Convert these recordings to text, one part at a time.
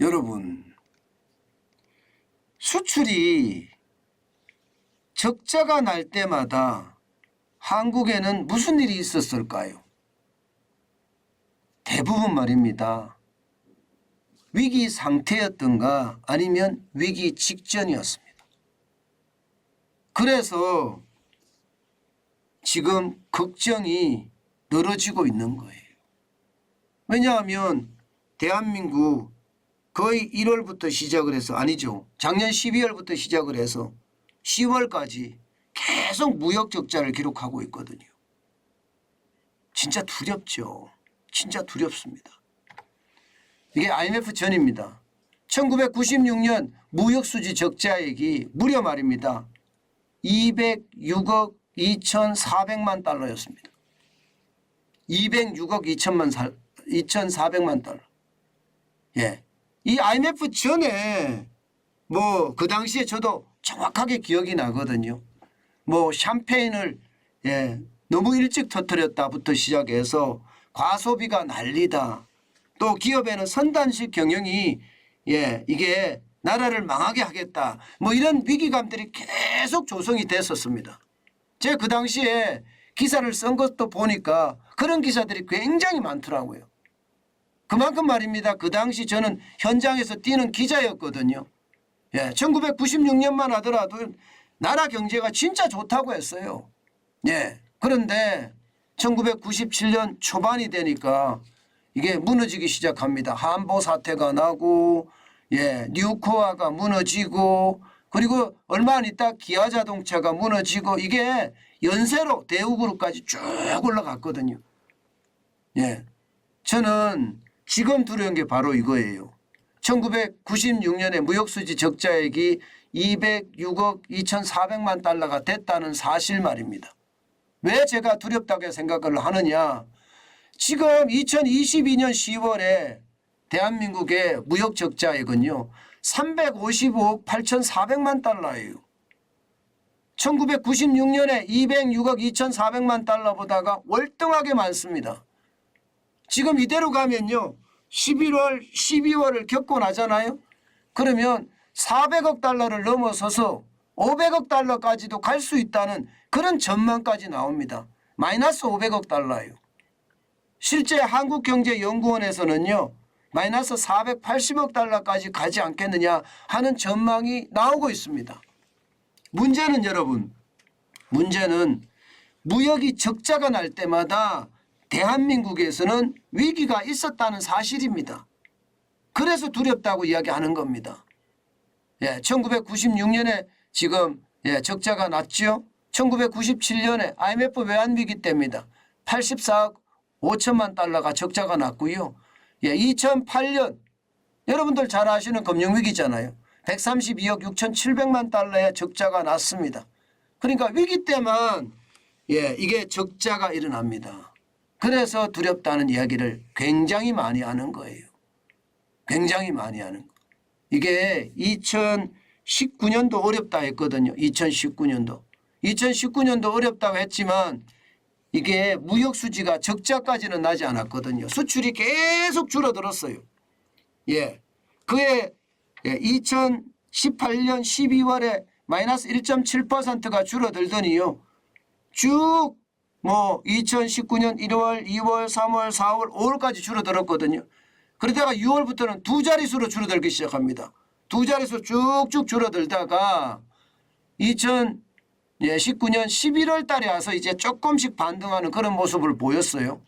여러분, 수출이 적자가 날 때마다 한국에는 무슨 일이 있었을까요? 대부분 말입니다. 위기 상태였던가 아니면 위기 직전이었습니다. 그래서 지금 걱정이 늘어지고 있는 거예요. 왜냐하면 대한민국 거의 1월부터 시작을 해서 아니죠. 작년 12월부터 시작을 해서 10월까지 계속 무역 적자를 기록하고 있거든요. 진짜 두렵죠. 진짜 두렵습니다. 이게 IMF 전입니다. 1996년 무역 수지 적자액이 무려 말입니다. 206억 2,400만 달러였습니다. 206억 2천만 살, 2,400만 달러. 예. 이 IMF 전에 뭐 그 당시에 저도 정확하게 기억이 나거든요. 뭐 샴페인을 예, 너무 일찍 터뜨렸다부터 시작해서 과소비가 난리다. 또 기업에는 선단식 경영이 예, 이게 나라를 망하게 하겠다. 뭐 이런 위기감들이 계속 조성이 됐었습니다. 제가 그 당시에 기사를 쓴 것도 보니까 그런 기사들이 굉장히 많더라고요. 그만큼 말입니다. 그 당시 저는 현장에서 뛰는 기자였거든요. 예, 1996년만 하더라도 나라 경제가 진짜 좋다고 했어요. 예. 그런데 1997년 초반이 되니까 이게 무너지기 시작합니다. 한보 사태가 나고 예, 뉴코아가 무너지고 그리고 얼마 안 있다 기아 자동차가 무너지고 이게 연쇄로 대우그룹까지 쭉 올라갔거든요. 예. 저는 지금 두려운 게 바로 이거예요. 1996년에 무역수지 적자액이 206억 2,400만 달러가 됐다는 사실 말입니다. 왜 제가 두렵다고 생각을 하느냐. 지금 2022년 10월에 대한민국의 무역 적자액은요. 355억 8,400만 달러예요. 1996년에 206억 2,400만 달러보다가 월등하게 많습니다. 지금 이대로 가면요. 11월, 12월을 겪고 나잖아요. 그러면 400억 달러를 넘어서서 500억 달러까지도 갈 수 있다는 그런 전망까지 나옵니다. 마이너스 500억 달러예요. 실제 한국경제연구원에서는요. 마이너스 480억 달러까지 가지 않겠느냐 하는 전망이 나오고 있습니다. 문제는 여러분, 문제는 무역이 적자가 날 때마다 대한민국에서는 위기가 있었다는 사실입니다. 그래서 두렵다고 이야기하는 겁니다. 예, 1996년에 지금 예, 적자가 났죠. 1997년에 IMF 외환위기 때입니다. 84억 5천만 달러가 적자가 났고요. 예, 2008년 여러분들 잘 아시는 금융위기잖아요. 132억 6,700만 달러의 적자가 났습니다. 그러니까 위기 때만 예, 이게 적자가 일어납니다. 그래서 두렵다는 이야기를 굉장히 많이 하는 거예요. 굉장히 많이 하는 거. 이게 2019년도 어렵다 했거든요. 2019년도. 2019년도 어렵다고 했지만 이게 무역 수지가 적자까지는 나지 않았거든요. 수출이 계속 줄어들었어요. 예. 그해 2018년 12월에 마이너스 1.7%가 줄어들더니요. 쭉 뭐 2019년 1월, 2월, 3월, 4월, 5월까지 줄어들었거든요. 그러다가 6월부터는 두 자릿수로 줄어들기 시작합니다. 두 자릿수 쭉쭉 줄어들다가 2019년 11월 달에 와서 이제 조금씩 반등하는 그런 모습을 보였어요.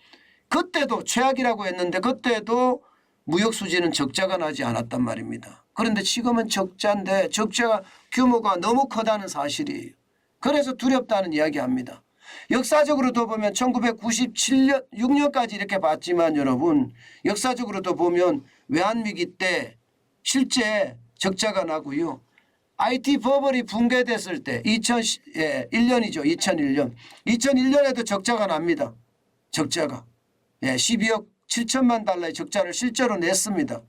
그때도 최악이라고 했는데 그때도 무역 수지는 적자가 나지 않았단 말입니다. 그런데 지금은 적자인데 적자가 규모가 너무 크다는 사실이에요. 그래서 두렵다는 이야기합니다. 역사적으로도 보면 1997년 6년까지 이렇게 봤지만 여러분 역사적으로도 보면 외환위기 때 실제 적자가 나고요. IT 버블이 붕괴됐을 때 2001년이죠. 2001년. 2001년에도 적자가 납니다. 적자가. 예, 12억 7천만 달러의 적자를 실제로 냈습니다.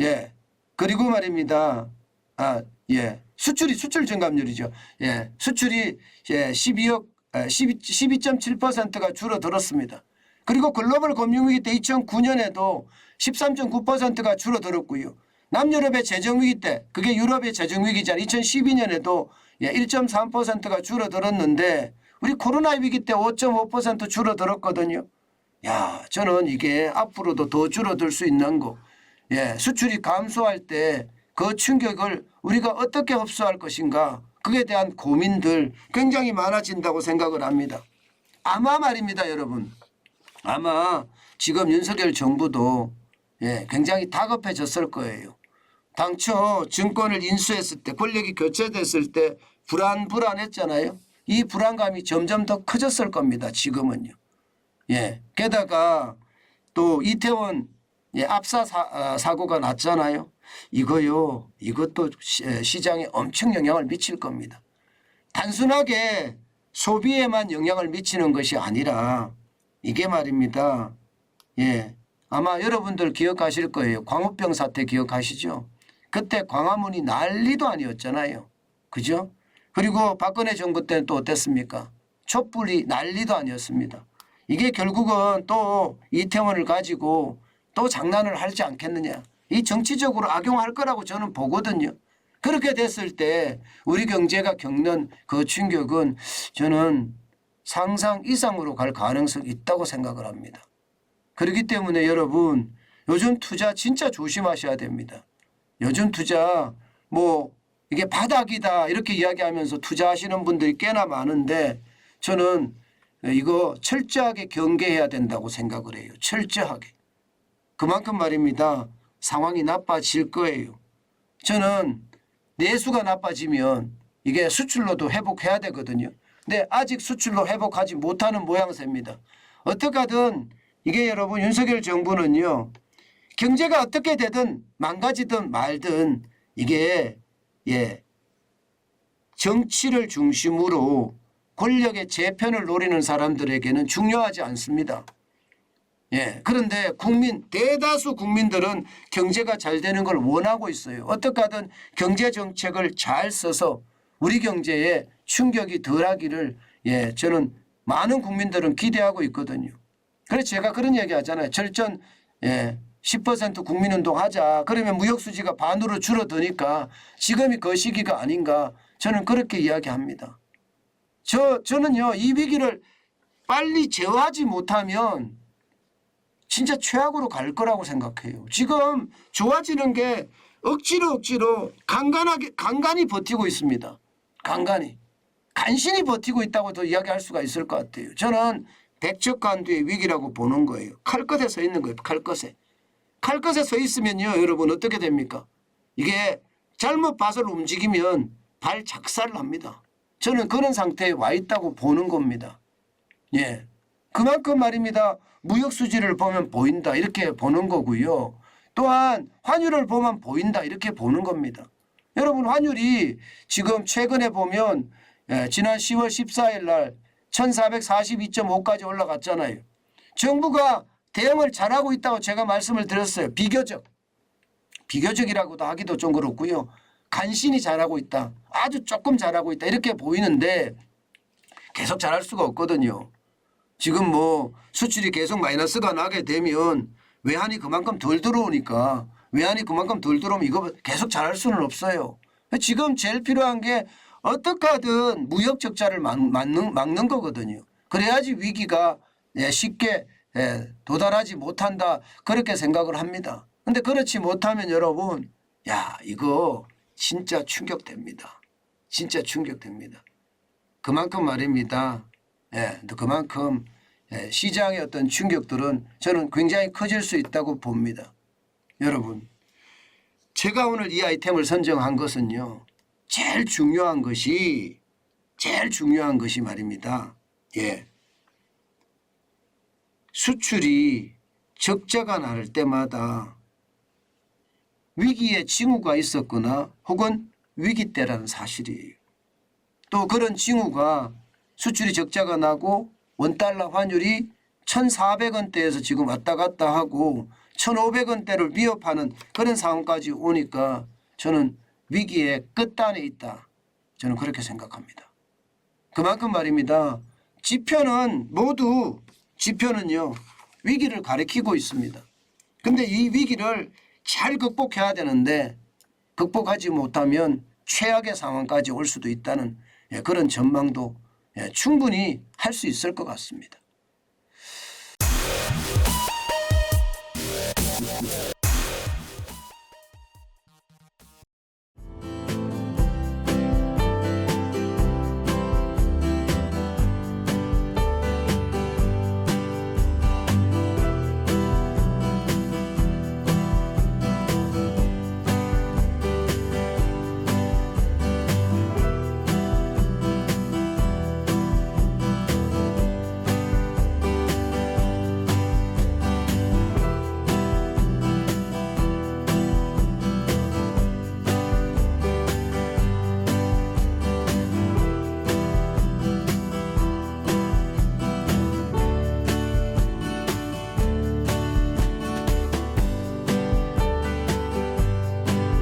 예. 그리고 말입니다. 아, 예. 수출이 수출 증감률이죠. 예. 수출이 예, 12억 12, 12.7%가 줄어들었습니다. 그리고 글로벌 금융위기 때 2009년에도 13.9%가 줄어들었고요. 남유럽의 재정 위기 때 그게 유럽의 재정 위기잖아요. 2012년에도 예, 1.3%가 줄어들었는데 우리 코로나 위기 때 5.5% 줄어들었거든요. 야, 저는 이게 앞으로도 더 줄어들 수 있는 거. 예, 수출이 감소할 때 그 충격을 우리가 어떻게 흡수할 것인가. 그에 대한 고민들 굉장히 많아진다고 생각을 합니다. 아마 말입니다, 여러분. 아마 지금 윤석열 정부도 예, 굉장히 다급해졌을 거예요. 당초 증권을 인수했을 때 권력이 교체됐을 때 불안 불안했잖아요. 이 불안감이 점점 더 커졌을 겁니다. 지금은요. 예. 게다가 또 이태원 예, 압사 사, 아, 사고가 났잖아요. 이거요. 이것도 시장에 엄청 영향을 미칠 겁니다. 단순하게 소비에만 영향을 미치는 것이 아니라 이게 말입니다. 예. 아마 여러분들 기억하실 거예요. 광우병 사태 기억하시죠? 그때 광화문이 난리도 아니었잖아요. 그죠? 그리고 박근혜 정부 때는 또 어땠습니까? 촛불이 난리도 아니었습니다. 이게 결국은 또 이태원을 가지고 또 장난을 하지 않겠느냐. 이 정치적으로 악용할 거라고 저는 보거든요. 그렇게 됐을 때 우리 경제가 겪는 그 충격은 저는 상상 이상으로 갈 가능성이 있다고 생각을 합니다. 그렇기 때문에 여러분 요즘 투자 진짜 조심하셔야 됩니다. 요즘 투자 뭐 이게 바닥이다 이렇게 이야기하면서 투자하시는 분들이 꽤나 많은데 저는 이거 철저하게 경계해야 된다고 생각을 해요. 철저하게. 그만큼 말입니다. 상황이 나빠질 거예요. 저는 내수가 나빠지면 이게 수출로도 회복해야 되거든요. 근데 아직 수출로 회복하지 못하는 모양새입니다. 어떻게 하든 이게 여러분 윤석열 정부는요. 경제가 어떻게 되든 망가지든 말든 이게 예 정치를 중심으로 권력의 재편을 노리는 사람들에게는 중요하지 않습니다. 예. 그런데 국민, 대다수 국민들은 경제가 잘 되는 걸 원하고 있어요. 어떻게 하든 경제 정책을 잘 써서 우리 경제에 충격이 덜 하기를 예, 저는 많은 국민들은 기대하고 있거든요. 그래서 제가 그런 얘기 하잖아요. 절전 예, 10% 국민운동 하자. 그러면 무역수지가 반으로 줄어드니까 지금이 그 시기가 아닌가. 저는 그렇게 이야기합니다. 저, 저는요, 이 위기를 빨리 제어하지 못하면 진짜 최악으로 갈 거라고 생각해요. 지금 좋아지는 게 억지로 억지로 간간하게, 간간히 버티고 있습니다. 간간히. 간신히 버티고 있다고 도 이야기할 수가 있을 것 같아요. 저는 백척간두의 위기라고 보는 거예요. 칼끝에 서 있는 거예요. 칼끝에. 칼끝에 서 있으면요, 여러분 어떻게 됩니까? 이게 잘못 밭을 움직이면 발 작살을 합니다. 저는 그런 상태에 와 있다고 보는 겁니다. 예. 그만큼 말입니다. 무역 수지를 보면 보인다. 이렇게 보는 거고요. 또한 환율을 보면 보인다. 이렇게 보는 겁니다. 여러분 환율이 지금 최근에 보면 예, 지난 10월 14일 날 1442.5까지 올라갔잖아요. 정부가 대응을 잘하고 있다고 제가 말씀을 드렸어요. 비교적. 비교적이라고도 하기도 좀 그렇고요. 간신히 잘하고 있다. 아주 조금 잘하고 있다. 이렇게 보이는데 계속 잘할 수가 없거든요. 지금 뭐 수출이 계속 마이너스가 나게 되면 외환이 그만큼 덜 들어오니까 외환이 그만큼 덜 들어오면 이거 계속 잘할 수는 없어요. 지금 제일 필요한 게 어떻게 하든 무역 적자를 막- 막는, 막는 거거든요. 그래야지 위기가 예, 쉽게 예, 도달하지 못한다 그렇게 생각을 합니다. 근데 그렇지 못하면 여러분 야 이거 진짜 충격됩니다. 진짜 충격됩니다. 그만큼 말입니다. 예, 또 그만큼 예, 시장의 어떤 충격들은 저는 굉장히 커질 수 있다고 봅니다. 여러분, 제가 오늘 이 아이템을 선정한 것은요. 제일 중요한 것이 제일 중요한 것이 말입니다. 예. 수출이 적자가 날 때마다 위기의 징후가 있었거나 혹은 위기 때라는 사실이에요. 또 그런 징후가 수출이 적자가 나고 원달러 환율이 1,400원대에서 지금 왔다 갔다 하고 1,500원대를 위협하는 그런 상황까지 오니까 저는 위기의 끝단에 있다. 저는 그렇게 생각합니다. 그만큼 말입니다. 지표는 모두 지표는요. 위기를 가리키고 있습니다. 근데 이 위기를 잘 극복해야 되는데 극복하지 못하면 최악의 상황까지 올 수도 있다는 예, 그런 전망도 예, 충분히 할 수 있을 것 같습니다.